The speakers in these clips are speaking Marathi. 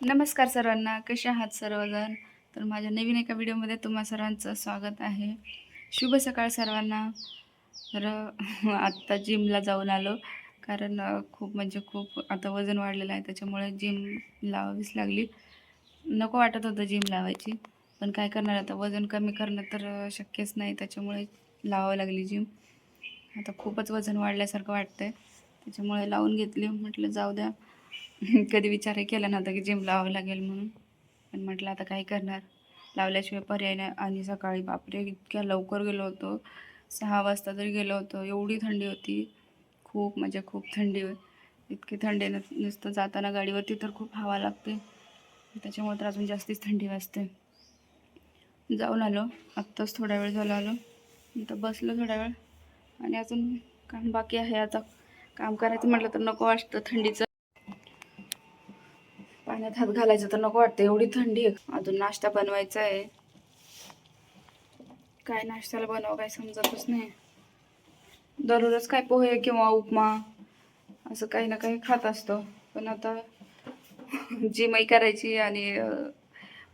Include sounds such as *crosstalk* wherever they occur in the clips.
नमस्कार सर्वांना कसे आहात सर्वजण? तर माझ्या नवीन एका व्हिडिओमध्ये तुम्हा सर्वांचं स्वागत आहे. शुभ सकाळ सर्वांना. तर *laughs* आत्ता जिमला जाऊन आलो. कारण खूप म्हणजे खूप आता वजन वाढलेलं आहे त्याच्यामुळे जिम लावावीच लागली. नको वाटत होतं जिम लावायची. पण काय करणार आता वजन कमी करणं तर शक्यच नाही त्याच्यामुळे लावावं लागली जिम. आता खूपच वजन वाढल्यासारखं वाटतं आहे त्याच्यामुळे लावून घेतली. म्हटलं जाऊ द्या. *laughs* कधी विचारही केला नव्हता की जिम लावावं लागेल म्हणून. पण म्हटलं आता काय करणार? लावल्याशिवाय पर्याय नाही. आणि सकाळी बापरे इतक्या लवकर गेलो होतो. सहा वाजता तरी गेलो होतो. एवढी थंडी होती. खूप म्हणजे खूप थंडी इतकी थंडी नुसतं जाताना गाडीवरती तर खूप हवा लागते. त्याच्यामुळे तर अजून जास्तीच थंडी वाजते. जाऊन आलो. आत्ताच थोडा वेळ झाला आलो. नंतर बसलो थोडा वेळ. आणि अजून काम बाकी आहे. आता काम करायचं म्हटलं तर नको वाटतं थंडीचं. पाण्यात हात घालायचं तर नको वाटतं. एवढी थंडी आहे. अजून नाश्ता बनवायचा आहे. काय नाश्त्याला बनव काय समजतच नाही. दररोज काय पोहे किंवा उपमा असं काही ना काही खात असतो. पण आता जिमही करायची आणि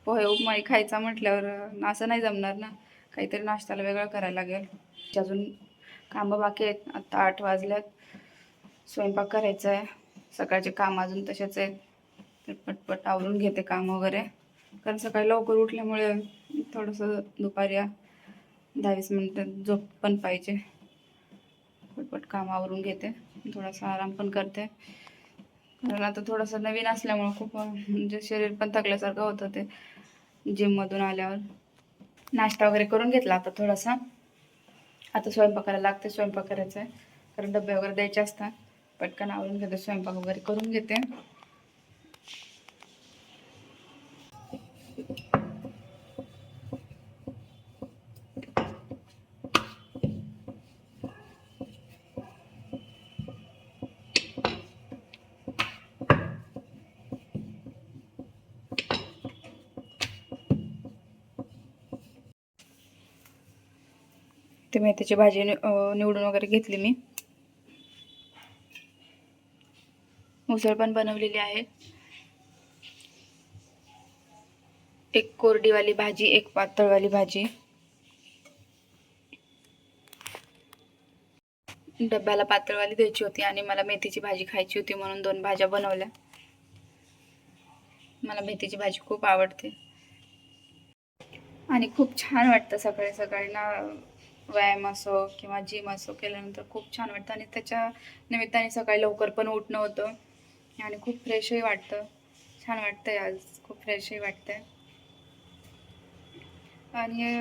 पोहे उपमाही खायचा म्हटल्यावर असं नाही जमणार ना. काहीतरी नाश्त्याला वेगळं करायला लागेल. अजून कामं बाकी आहेत. आत्ता आठ वाजल्यात. स्वयंपाक करायचा आहे. सकाळचे काम अजून तसेच आहेत. तर पटपट आवरून घेते काम वगैरे. कारण सकाळी लवकर उठल्यामुळे थोडंसं दुपारी दहावीस मिनटं झोप पण पाहिजे. पटपट काम आवरून घेते. थोडासा आराम पण करते. कारण आता थोडंसं नवीन असल्यामुळं खूप म्हणजे शरीर पण थकल्यासारखं होतं ते जिममधून आल्यावर. नाश्ता वगैरे करून घेतला आता थोडासा. आता स्वयंपाकाला लागते स्वयंपाक करायचा आहे कारण डबे वगैरे द्यायचे असतात. पटकन आवरून घेते स्वयंपाक वगैरे करून घेते. ते मेथीची भाजी निवडून वगैरे घेतली मी. उसळ पण बनवलेली आहे. एक कोरडीवाली भाजी एक पातळवाली भाजी. डब्याला पातळवाली द्यायची होती आणि मला मेथीची भाजी खायची होती म्हणून दोन भाज्या बनवल्या. मला मेथीची भाजी खूप आवडते. आणि खूप छान वाटतं सकाळी सकाळी ना व्यायाम असो किंवा जिम असो केल्यानंतर खूप छान वाटतं. आणि त्याच्या निमित्ताने सकाळी लवकर पण उठणं होतं. आणि खूप फ्रेशही वाटतं. छान वाटतंय आज. खूप फ्रेशही वाटतंय. आणि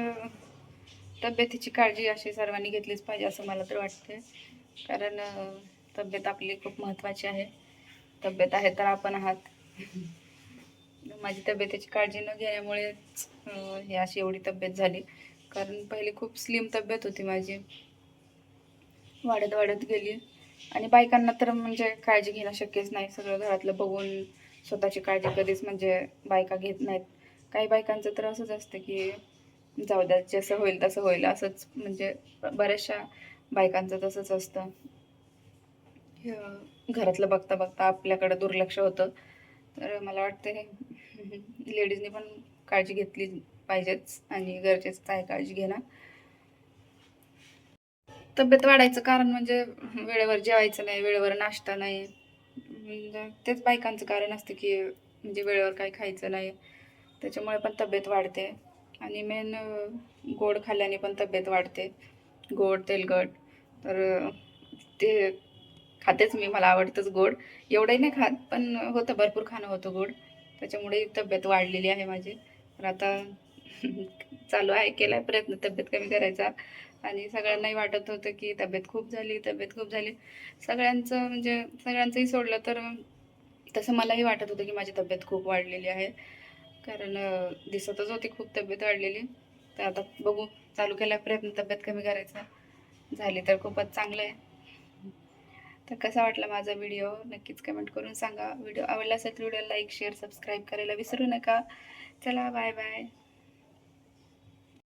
तब्येतीची काळजी अशी सर्वांनी घेतलीच पाहिजे असं मला तर वाटते कारण तब्येत आपली खूप महत्त्वाची आहे. तब्येत आहे तर आपण आहात. माझी तब्येतीची काळजी न घेण्यामुळेच हे ही अशी एवढी तब्येत झाली. कारण पहिली खूप स्लिम तब्येत होती माझी. वाढत वाढत गेली. आणि बायकांना तर म्हणजे काळजी घेणं शक्यच नाही. सगळं घरातलं बघून स्वतःची काळजी कधीच म्हणजे बायका घेत नाहीत. काही बायकांचं तर असंच असतं की जाऊ द्या जसं होईल तसं होईल. असंच म्हणजे बऱ्याचशा बायकांचं तसंच असतं. घरातलं बघता बघता आपल्याकडं दुर्लक्ष होतं. तर मला वाटते लेडीजनी पण काळजी घेतली पाहिजेच आणि गरजेचं आहे काळजी घेणं. तब्येत वाढायचं कारण म्हणजे वेळेवर जेवायचं नाही वेळेवर नाश्ता नाही. म्हणजे तेच बायकांचं कारण असतं की म्हणजे वेळेवर काही खायचं नाही. त्याच्यामुळे पण तब्येत वाढते. आणि मेन गोड खाल्ल्याने पण तब्येत वाढते. गोड तेलकट. तर ते खातेच मी मला आवडतंच गोड. एवढंही नाही खात पण होतं भरपूर खाणं होतं गोड. त्याच्यामुळे तब्येत वाढलेली आहे माझी. तर आता *laughs* चालू आहे केला आहे प्रयत्न तब्येत कमी करायचा. आणि सगळ्यांनाही वाटत होतं की तब्येत खूप झाली तब्येत खूप झाली. सगळ्यांचं म्हणजे सगळ्यांचंही सोडलं तर तसं मलाही वाटत होतं की माझी तब्येत खूप वाढलेली आहे. कारण दिसतच होती खूप तब्येत वाढलेली. तर आता बघू चालू केला प्रयत्न तब्येत कमी करायचा. झाली तर खूपच चांगलं आहे. तर कसा वाटला माझा व्हिडिओ? नक्कीच कमेंट करून सांगा. व्हिडिओ आवडला असेल तर व्हिडिओ लाईक शेअर सबस्क्राईब करायला विसरू नका. चला बाय बाय